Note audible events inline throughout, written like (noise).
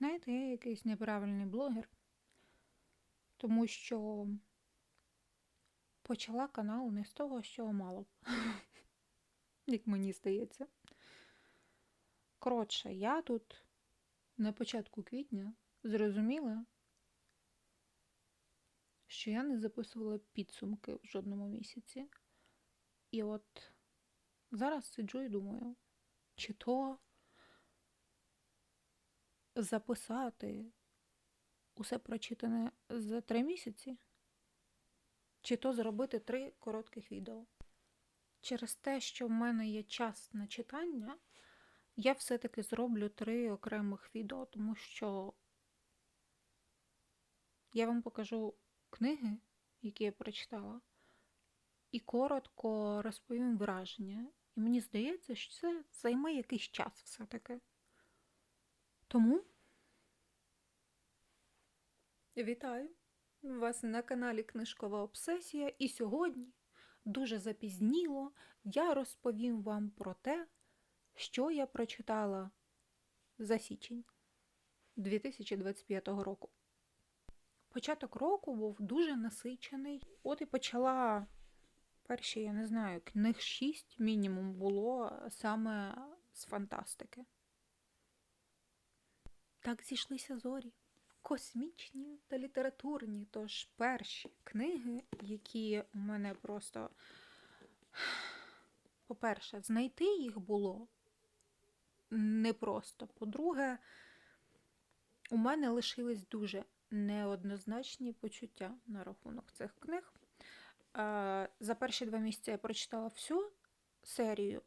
Знаєте, я якийсь неправильний блогер, тому що почала канал не з того, що мало (laughs) як мені здається. Коротше, я тут на початку квітня зрозуміла, що я не записувала підсумки в жодному місяці. І от зараз сиджу і думаю, чи то записати усе прочитане за три місяці, чи то зробити три коротких відео. Через те, що в мене є час на читання, я все-таки зроблю три окремих відео, тому що я вам покажу книги, які я прочитала, і коротко розповім враження. І мені здається, що це займе якийсь час все-таки. Тому вітаю вас на каналі Книжкова Обсесія. І сьогодні, дуже запізніло, я розповім вам про те, що я прочитала за січень 2025 року. Початок року був дуже насичений. От і почала перші, я не знаю, книг шість мінімум було саме з фантастики. Так зійшлися зорі. Космічні та літературні. Тож перші книги, які у мене просто, по-перше, знайти їх було непросто. По-друге, у мене лишились дуже неоднозначні почуття на рахунок цих книг. Е, За перші два місяці я прочитала всю серію,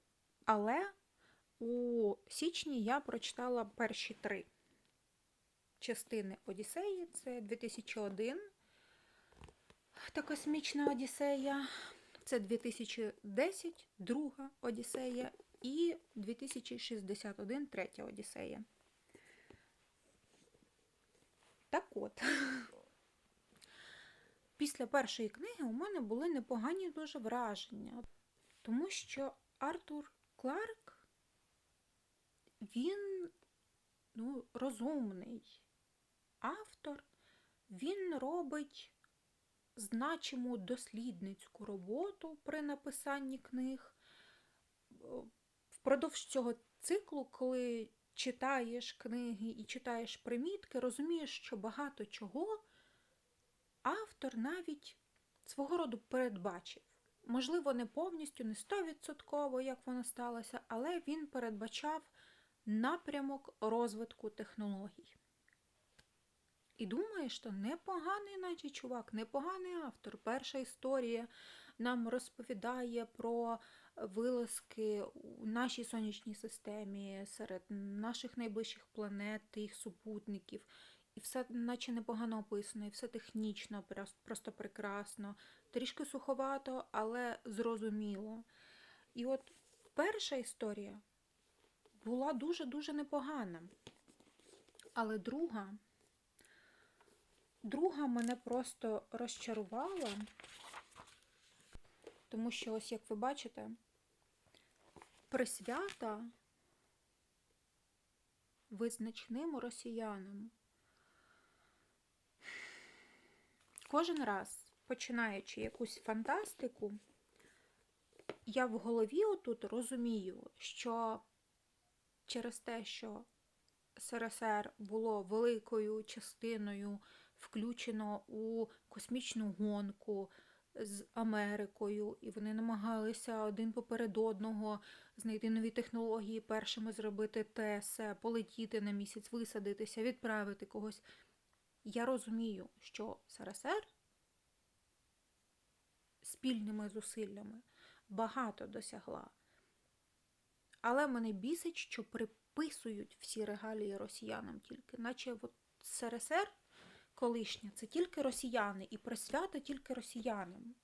але у січні я прочитала перші три частини Одіссеї. Це 2001 та космічна Одіссея. Це 2010, друга Одіссея і 2061, третя Одіссея. Так от, (laughs) після першої книги у мене були непогані дуже враження, тому що Артур Кларк, він ну, розумний автор, він робить значиму дослідницьку роботу при написанні книг. Впродовж цього циклу, коли читаєш книги і читаєш примітки, розумієш, що багато чого автор навіть свого роду передбачив. Можливо, не повністю, не стовідсотково, як воно сталося, але він передбачав напрямок розвитку технологій. І думаєш, що непоганий, наче чувак, непоганий автор. Перша історія нам розповідає про вилазки у нашій сонячній системі, серед наших найближчих планет, їх супутників. І все наче непогано описано, і все технічно, просто прекрасно, трішки суховато, але зрозуміло. І от перша історія була дуже-дуже непогана. Але друга, друга мене просто розчарувала, тому що, ось як ви бачите, присвята визначним росіянам. Кожен раз, починаючи якусь фантастику, я в голові отут розумію, що через те, що СРСР було великою частиною включено у космічну гонку з Америкою, і вони намагалися один поперед одного знайти нові технології, першими зробити все, полетіти на місяць, висадитися, відправити когось. Я розумію, що СРСР спільними зусиллями багато досягла. Але мене бісить, що приписують всі регалії росіянам тільки, наче от СРСР колишня це тільки росіяни, і присвята тільки росіянам.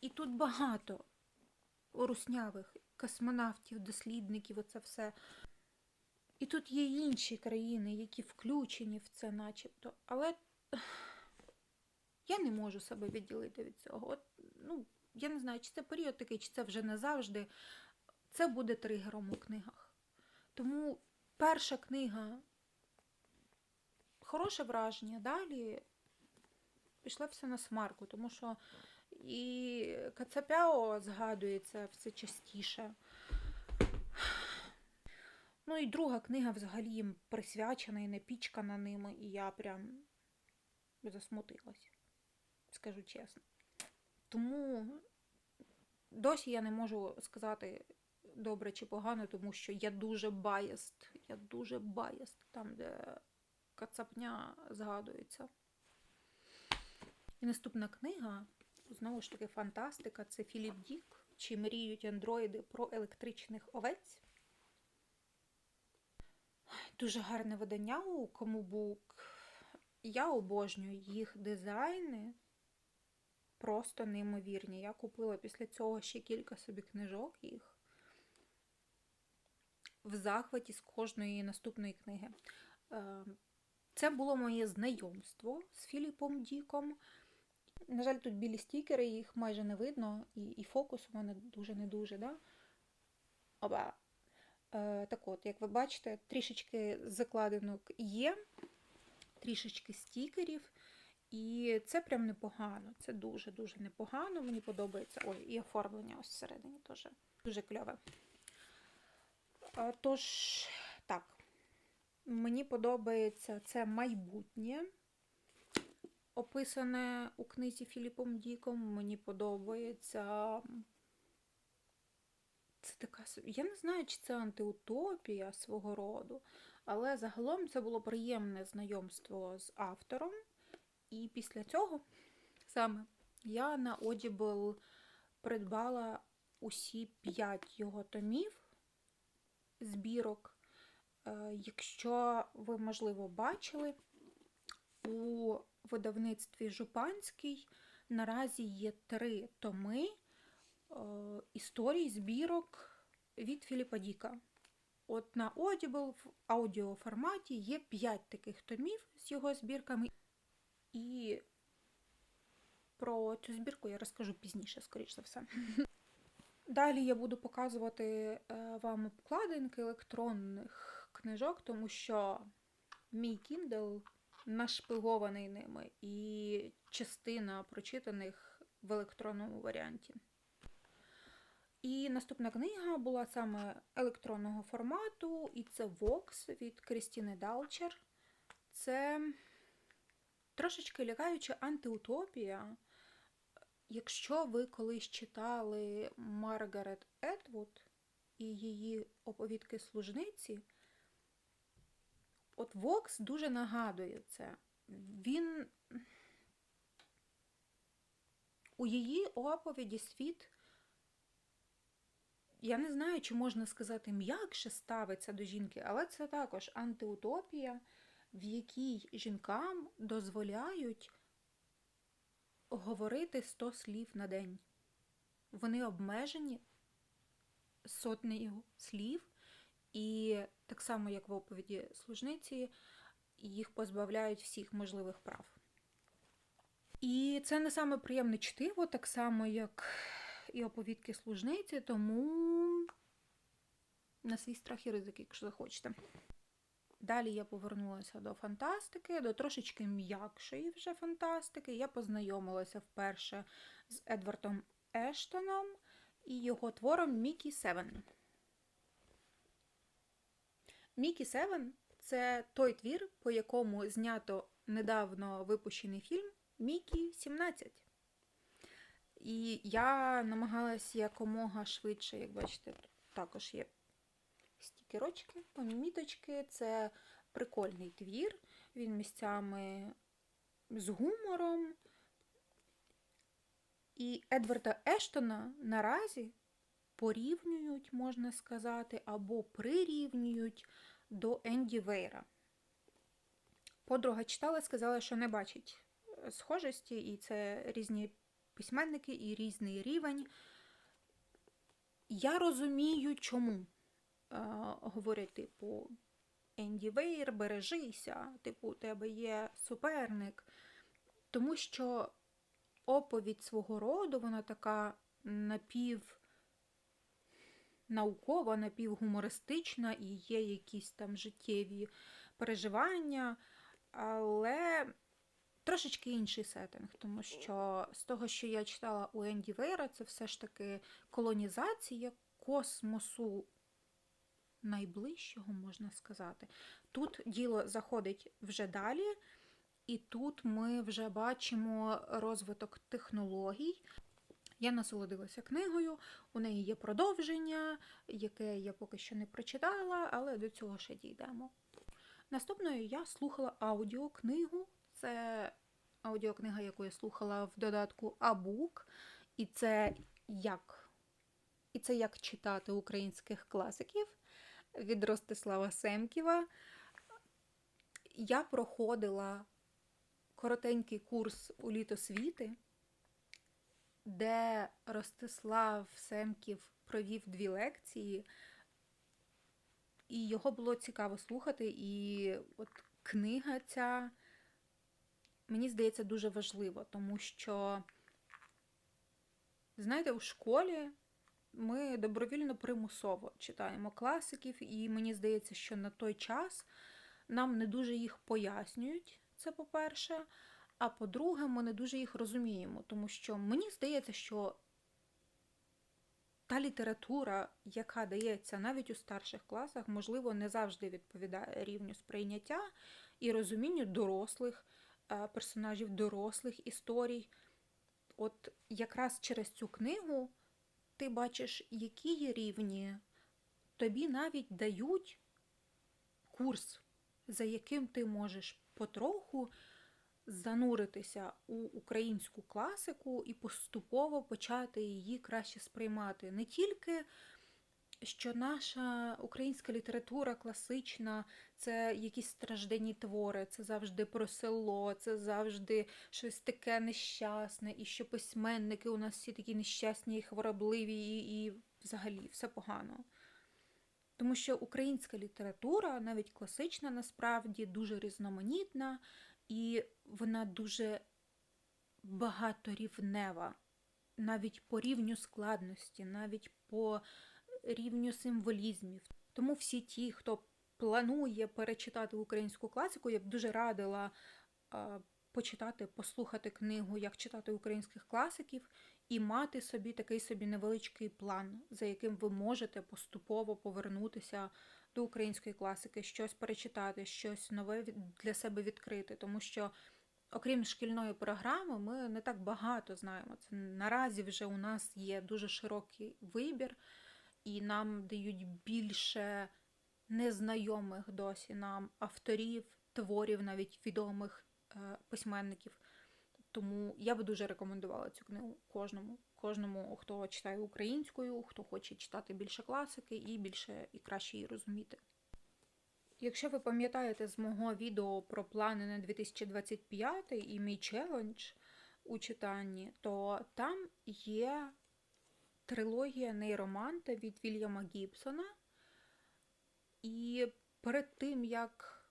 І тут багато руснявих космонавтів, дослідників, оце все. І тут є інші країни, які включені в це начебто. Але я не можу себе відділити від цього. От, ну, Я не знаю, чи це період такий, чи це вже назавжди. Це буде тригером у книгах. Тому перша книга хороше враження. Далі пішло все на смарку, тому що і Кацапяо згадується все частіше. Ну і друга книга взагалі їм присвячена і напічкана ними, і я прям засмутилась, скажу чесно. Тому досі я не можу сказати добре чи погано, тому що я дуже баяст. Я дуже баяст там, де кацапня згадується. І наступна книга, знову ж таки, фантастика. Це Філіп Дік. Чи мріють андроїди про електричних овець? Дуже гарне видання у Комубук. Я обожнюю їх дизайни. Просто неймовірні. Я купила після цього ще кілька собі книжок їх в захваті з кожної наступної книги. Е, Це було моє знайомство з Філіпом Діком. На жаль, тут білі стікери, їх майже не видно, і, і фокус у мене дуже не дуже. Да? Оба. Е, так от, як ви бачите, трішечки закладинок є, трішечки стікерів. І це прям непогано. Це дуже-дуже непогано. Мені подобається. Ой, і оформлення ось всередині теж дуже кльове. А, Тож, так, мені подобається це майбутнє, описане у книзі Філіпом Діком. Мені подобається. Це така. Я не знаю, чи це антиутопія свого роду, але загалом це було приємне знайомство з автором. І після цього саме я на Audible придбала усі п'ять його томів збірок. Е, Якщо ви, можливо, бачили, у видавництві Жупанський наразі є три томи е, історій збірок від Філіпа Діка. От на Audible в аудіоформаті є 5 таких томів з його збірками. І про цю збірку я розкажу пізніше, скоріш за все. (laughs) Далі я буду показувати е, вам обкладинки електронних книжок, тому що мій Kindle нашпигований ними, і частина прочитаних в електронному варіанті. І наступна книга була саме електронного формату, і це Vox від Крістіни Далчер. Це трошечки лякаюча антиутопія. Якщо ви колись читали Маргарет Етвуд і її оповідки служниці, от Вокс дуже нагадує це. Він у її оповіді світ, я не знаю, чи можна сказати, м'якше ставиться до жінки, але це також антиутопія, в якій жінкам дозволяють говорити 100 слів на день. Вони обмежені сотнею слів, і так само, як в оповіді служниці, їх позбавляють всіх можливих прав. І це не саме приємне чтиво, так само, як і оповідки служниці, тому на свій страх і ризик, якщо захочете. Далі я повернулася до фантастики, до трошечки м'якшої вже фантастики. Я познайомилася вперше з Едвардом Ештоном і його твором Мікі Севен. Мікі Севен це той твір, по якому знято недавно випущений фільм Мікі 17. І я намагалась якомога швидше, як бачите, також є стікерочки, поміточки. Це прикольний твір. Він місцями з гумором. І Едварда Ештона наразі порівнюють, можна сказати, або прирівнюють до Енді Вейра. Подруга читала, сказала, що не бачить схожості, і це різні письменники і різний рівень. Я розумію, чому говорять, типу, Енді Вейр, бережися, типу, у тебе є суперник. Тому що оповідь свого роду, вона така напів наукова, напівгумористична, і є якісь там життєві переживання. але трошечки інший сеттинг, тому що з того, що я читала у Енді Вейра, це все ж таки колонізація космосу найближчого, можна сказати. Тут діло заходить вже далі, і тут ми вже бачимо розвиток технологій. Я насолодилася книгою, у неї є продовження, яке я поки що не прочитала, але до цього ще дійдемо. Наступною я слухала аудіокнигу. Це аудіокнига, яку я слухала в додатку Абук, і це як, і це як читати українських класиків від Ростислава Семківа. Я проходила коротенький курс у літосвіти, де Ростислав Семків провів дві лекції, і його було цікаво слухати. І от книга ця, мені здається, дуже важлива, тому що, знаєте, у школі ми добровільно примусово читаємо класиків, і мені здається, що на той час нам не дуже їх пояснюють, це по-перше. А по-друге, ми не дуже їх розуміємо, тому що мені здається, що та література, яка дається навіть у старших класах, можливо, не завжди відповідає рівню сприйняття і розумінню дорослих е, персонажів, дорослих історій. От якраз через цю книгу ти бачиш, які є рівні, тобі навіть дають курс, за яким ти можеш потроху зануритися у українську класику і поступово почати її краще сприймати. Не тільки що наша українська література класична, це якісь стражденні твори, це завжди про село, це завжди щось таке нещасне, і що письменники у нас всі такі нещасні і хворобливі, і, і взагалі все погано. Тому що українська література, навіть класична, насправді дуже різноманітна, і вона дуже багаторівнева, навіть по рівню складності, навіть по рівню символізмів. Тому всі ті, хто планує перечитати українську класику, я б дуже радила почитати, послухати книгу, як читати українських класиків, і мати собі такий собі невеличкий план, за яким ви можете поступово повернутися до української класики, щось перечитати, щось нове для себе відкрити, тому що. Окрім шкільної програми, ми не так багато знаємо. Це наразі вже у нас є дуже широкий вибір, і нам дають більше незнайомих досі нам авторів, творів, навіть відомих е, письменників. Тому я би дуже рекомендувала цю книгу кожному, кожному, хто читає українською, хто хоче читати більше класики і більше і краще її розуміти. Якщо ви пам'ятаєте з мого відео про плани на 2025 і мій челендж у читанні, то там є трилогія нейроманта від Вільяма Гібсона. І перед тим, як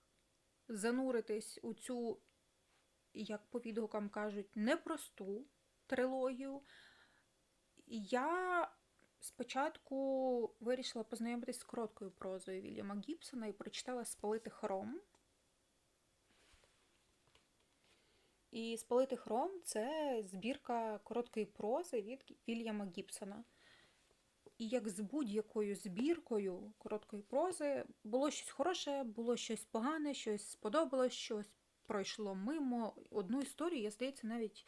зануритись у цю, як по відгукам кажуть, непросту трилогію, я спочатку вирішила познайомитись з короткою прозою Вільяма Гібсона і прочитала Спалити хром. І Спалити хром це збірка короткої прози від Вільяма Гібсона. І як з будь-якою збіркою короткої прози було щось хороше, було щось погане, щось сподобалось, щось пройшло мимо. Одну історію, я здається, навіть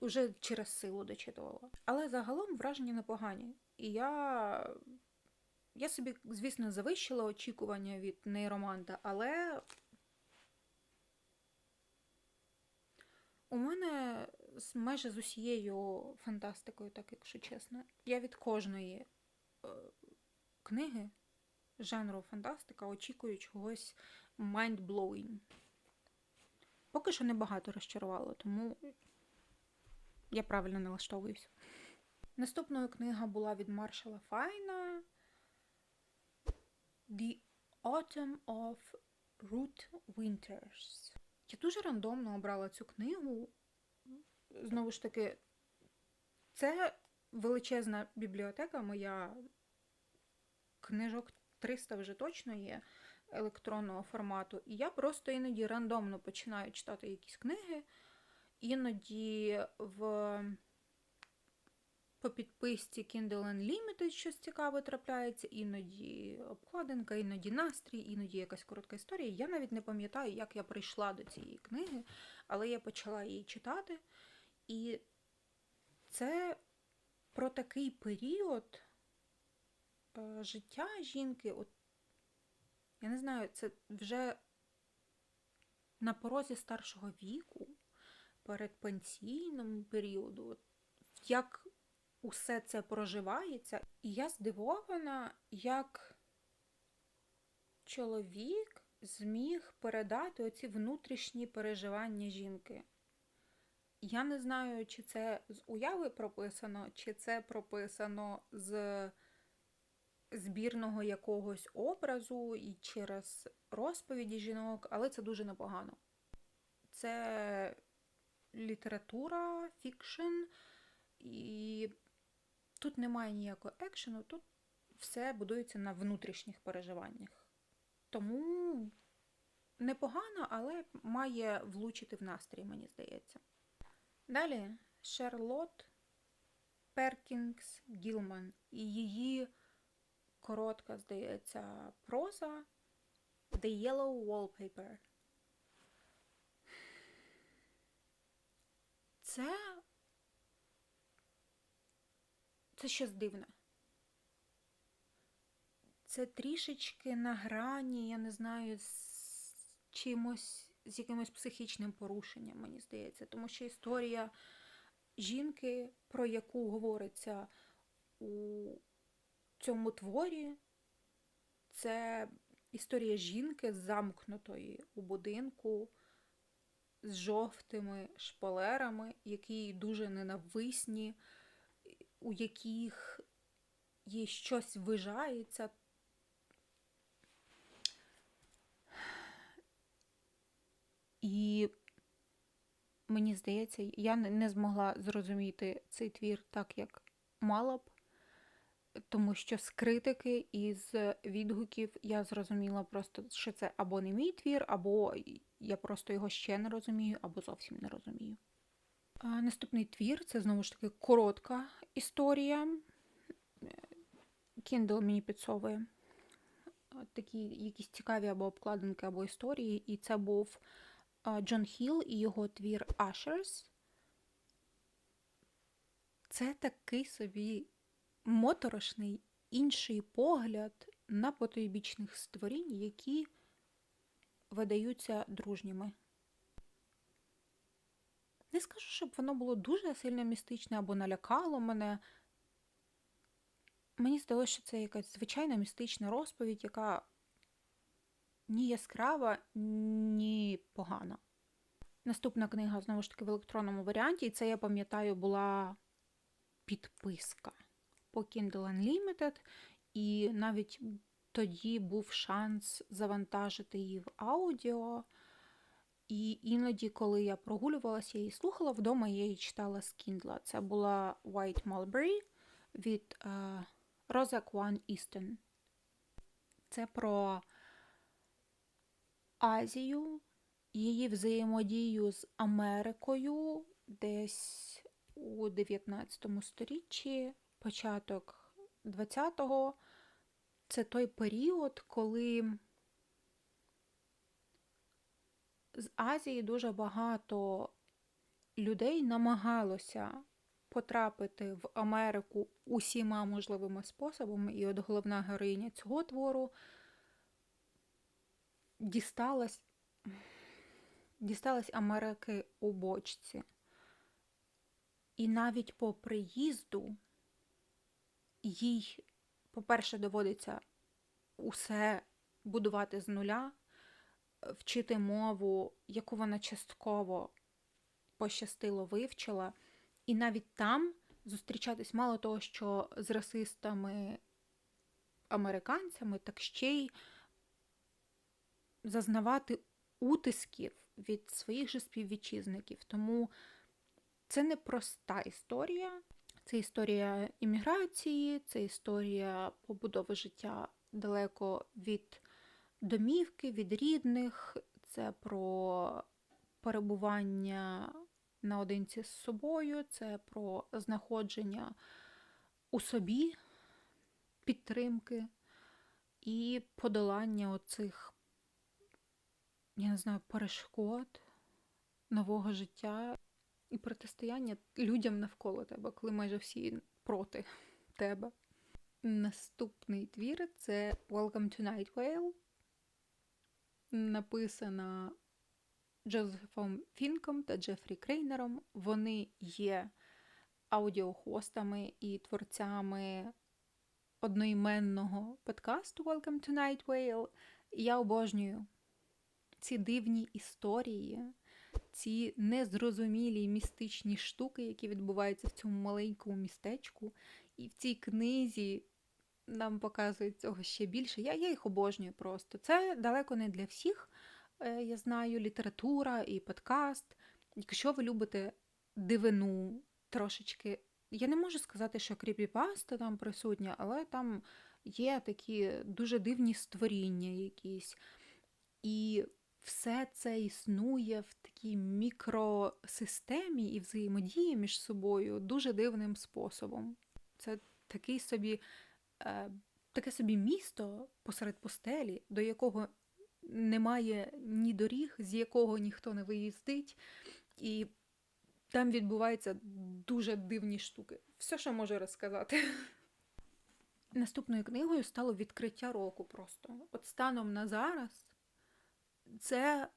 уже через силу дочитувала. Але загалом враження непогані. І я я собі, звісно, завищила очікування від нейроманта, але у мене майже з усією фантастикою, так якщо чесно, я від кожної е, книги жанру фантастика очікую чогось mind-blowing. Поки що небагато розчарувало, тому я правильно налаштовуюся. Наступною книга була від Маршала Файна The Autumn of Ruth Winters. Я дуже рандомно обрала цю книгу. Знову ж таки, це величезна бібліотека, моя книжок 300 вже точно є. електронного формату. І я просто іноді рандомно починаю читати якісь книги, іноді в по підписці Kindle Unlimited щось цікаве трапляється, іноді обкладинка, іноді настрій, іноді якась коротка історія. Я навіть не пам'ятаю, як я прийшла до цієї книги, але я почала її читати. І це про такий період е, життя жінки. От, Я не знаю, це вже на порозі старшого віку, перед пенсійним періоду. Як усе це проживається. І я здивована, як чоловік зміг передати оці внутрішні переживання жінки. Я не знаю, чи це з уяви прописано, чи це прописано з збірного якогось образу і через розповіді жінок, але це дуже непогано. Це література, фікшн, і тут немає ніякого екшену, тут все будується на внутрішніх переживаннях. Тому непогано, але має влучити в настрій, мені здається. Далі Шарлот Перкінгс Гілман і її коротка, здається, проза The Yellow Wallpaper. Це це щось дивне. Це трішечки на грані, я не знаю, з чимось, з якимось психічним порушенням, мені здається. Тому що історія жінки, про яку говориться у цьому творі, це історія жінки замкнутої у будинку з жовтими шпалерами, які дуже ненависні у яких їй щось вижається. І мені здається, я не змогла зрозуміти цей твір так, як мала б, тому що з критики і з відгуків я зрозуміла просто, що це або не мій твір, або я просто його ще не розумію, або зовсім не розумію. Наступний твір це знову ж таки коротка історія. Kindle мені підсовує такі якісь цікаві або обкладинки, або історії. І це був Джон Хілл і його твір Ushers. Це такий собі моторошний інший погляд на потойбічних створінь, які видаються дружніми. Не скажу, щоб воно було дуже сильно містичне або налякало мене. Мені здалося, що це якась звичайна містична розповідь, яка ні яскрава, ні погана. Наступна книга, знову ж таки, в електронному варіанті, і це, я пам'ятаю, була підписка по Kindle Unlimited, і навіть тоді був шанс завантажити її в аудіо. І іноді, коли я прогулювалася, її слухала вдома, я її читала з Kindle. Це була White Mulberry від uh, Rosa Kwan. Це про Азію, її взаємодію з Америкою десь у 19 сторіччі, початок 20-го. Це той період, коли з Азії дуже багато людей намагалося потрапити в Америку усіма можливими способами, і от головна героїня цього твору дісталась, дісталась Америки у бочці. І навіть по приїзду їй, по-перше, доводиться усе будувати з нуля вчити мову, яку вона частково пощастило вивчила, і навіть там зустрічатись мало того, що з расистами американцями, так ще й зазнавати утисків від своїх же співвітчизників. Тому це не проста історія. Це історія імміграції, це історія побудови життя далеко від домівки від рідних, це про перебування наодинці з собою, це про знаходження у собі підтримки і подолання оцих, я не знаю, перешкод нового життя і протистояння людям навколо тебе, коли майже всі проти (laughs) тебе. Наступний твір це Welcome to Night Vale. Написана Джозефом Фінком та Джефрі Крейнером. Вони є аудіохостами і творцями одноіменного подкасту Welcome to Night Vale. Я обожнюю ці дивні історії, ці незрозумілі містичні штуки, які відбуваються в цьому маленькому містечку. І в цій книзі нам показують цього ще більше. Я, я їх обожнюю просто. Це далеко не для всіх. Е, Я знаю, література і подкаст. Якщо ви любите дивину трошечки, я не можу сказати, що кріпіпаста там присутня, але там є такі дуже дивні створіння якісь. І все це існує в такій мікросистемі і взаємодії між собою дуже дивним способом. Це такий собі, таке собі місто посеред пустелі, до якого немає ні доріг, з якого ніхто не виїздить, і там відбуваються дуже дивні штуки. Все, що можу розказати. (laughs) Наступною книгою стало відкриття року просто. От станом на зараз це.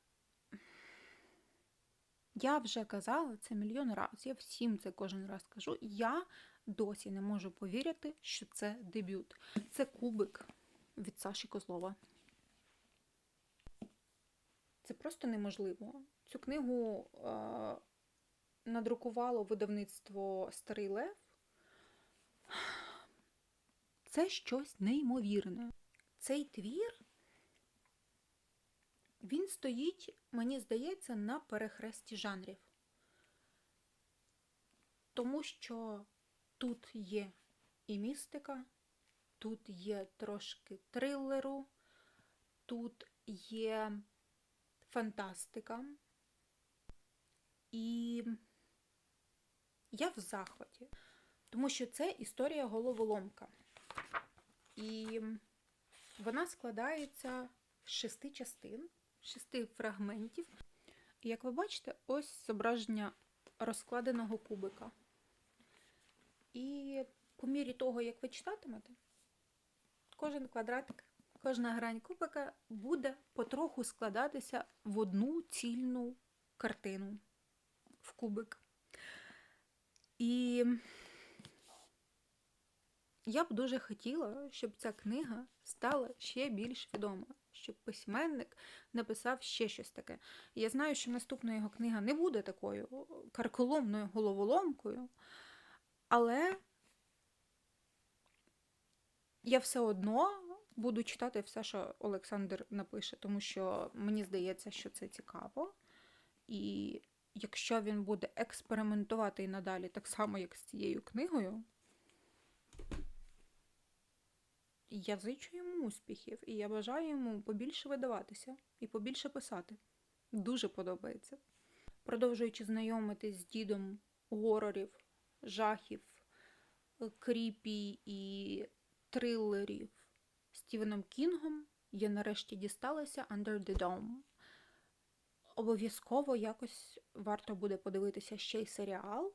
Я вже казала це мільйон разів, я всім це кожен раз кажу. Я досі не можу повірити, що це дебют. Це кубик від Саші Козлова. Це просто неможливо. Цю книгу е, надрукувало видавництво Старий Лев. Це щось неймовірне. Цей твір, він стоїть, мені здається, на перехресті жанрів. Тому що тут є і містика, тут є трошки трилеру, тут є фантастика. І я в захваті, тому що це історія головоломка. І вона складається з шести частин, шести фрагментів. І як ви бачите, ось зображення розкладеного кубика. І по мірі того, як ви читатимете, кожен квадратик, кожна грань кубика буде потроху складатися в одну цільну картину в кубик. І я б дуже хотіла, щоб ця книга стала ще більш відома, щоб письменник написав ще щось таке. Я знаю, що наступна його книга не буде такою карколомною головоломкою, але я все одно буду читати все, що Олександр напише, тому що мені здається, що це цікаво. І якщо він буде експериментувати і надалі так само, як з цією книгою, я зичу йому успіхів, і я бажаю йому побільше видаватися і побільше писати. Дуже подобається. Продовжуючи знайомитись з дідом горорів, жахів, кріпі і трилерів Стівеном Кінгом, я нарешті дісталася Under the Dome. Обов'язково якось варто буде подивитися ще й серіал.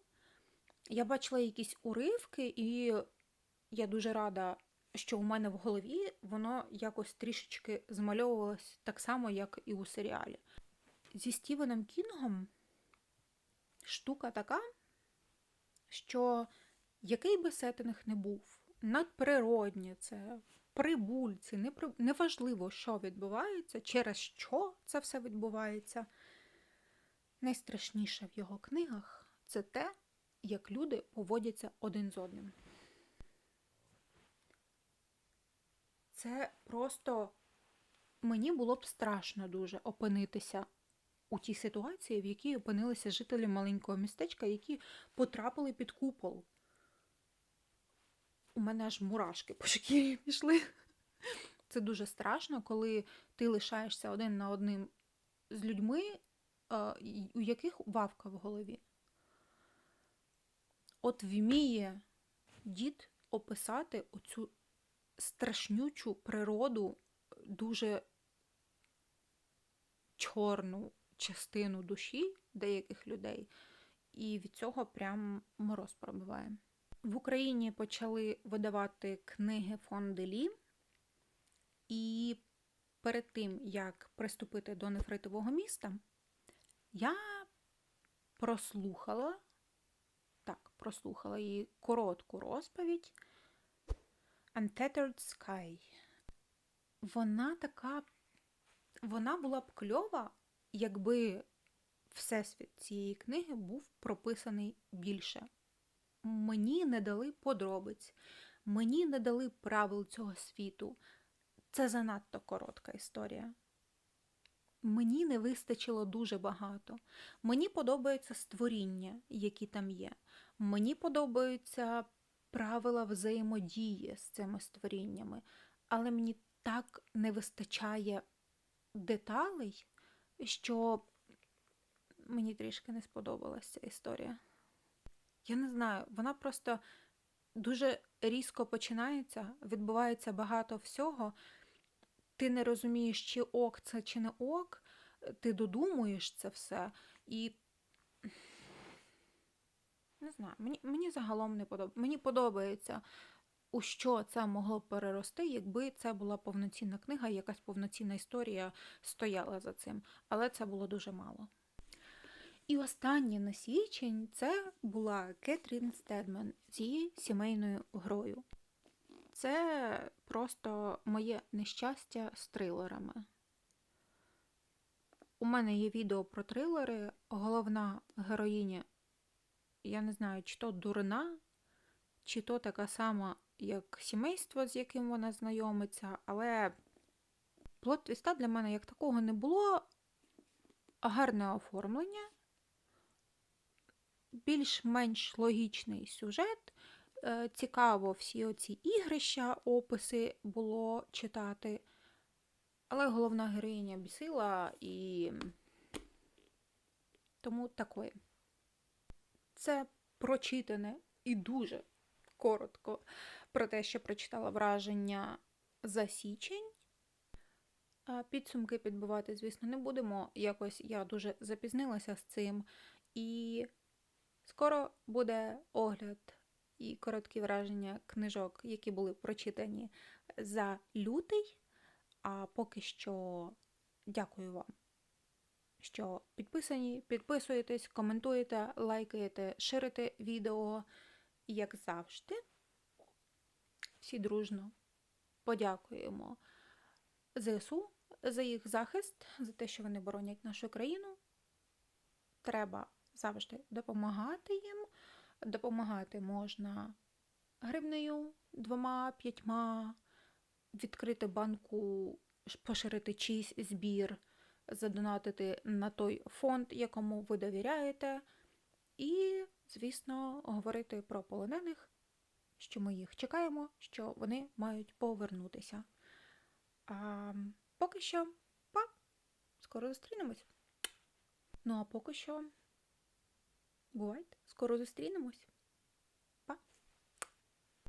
Я бачила якісь уривки, і я дуже рада, що у мене в голові воно якось трішечки змальовувалось так само, як і у серіалі. Зі Стівеном Кінгом штука така, що який би сеттинг не був, надприроднє це, прибульці, неважливо, що відбувається, через що це все відбувається. Найстрашніше в його книгах це те, як люди поводяться один з одним. Це просто мені було б страшно дуже опинитися у тій ситуації, в якій опинилися жителі маленького містечка, які потрапили під купол. У мене аж мурашки по шкірі пішли. Це дуже страшно, коли ти лишаєшся один на одним з людьми, у яких вавка в голові. От вміє дід описати оцю страшнючу природу, дуже чорну частину душі деяких людей, і від цього прям мороз пробиває. В Україні почали видавати книги фон Делі, і перед тим, як приступити до нефритового міста, я прослухала, так, прослухала її коротку розповідь Untethered Sky. Вона така, вона була б кльова, якби всесвіт цієї книги був прописаний більше. Мені не дали подробиць, мені не дали правил цього світу. Це занадто коротка історія. Мені не вистачило дуже багато. Мені подобаються створіння, які там є. Мені подобаються правила взаємодії з цими створіннями, але мені так не вистачає деталей, що мені трішки не сподобалася ця історія. Я не знаю, вона просто дуже різко починається, відбувається багато всього. Ти не розумієш, чи ок це, чи не ок, ти додумуєш це все. І не знаю, мені, мені загалом не подобається. Мені подобається, у що це могло перерости, якби це була повноцінна книга, якась повноцінна історія стояла за цим. Але це було дуже мало. І останнє на січень це була Кетрін Стедман з її сімейною грою. Це просто моє нещастя з трилерами. У мене є відео про трилери. Головна героїня, я не знаю, чи то дурна, чи то така сама, як сімейство, з яким вона знайомиться, але плот твіста для мене як такого не було. Гарне оформлення, більш-менш логічний сюжет. Е, Цікаво всі оці ігрища, описи було читати. Але головна героїня бісила і тому такої. Це прочитане і дуже коротко про те, що прочитала враження за січень. Підсумки підбивати, звісно, не будемо. Якось я дуже запізнилася з цим. І скоро буде огляд і короткі враження книжок, які були прочитані за лютий. А поки що дякую вам, що підписані, підписуєтесь, коментуєте, лайкаєте, ширите відео. Як завжди, всі дружно подякуємо ЗСУ за їх захист, за те, що вони боронять нашу країну. Треба завжди допомагати їм. Допомагати можна гривнею, двома, п'ятьма, відкрити банку, поширити чийсь збір, задонатити на той фонд, якому ви довіряєте. І, звісно, говорити про полонених, що ми їх чекаємо, що вони мають повернутися. А, поки що, па, скоро зустрінемось. Ну а поки що, бувайте, скоро зустрінемось.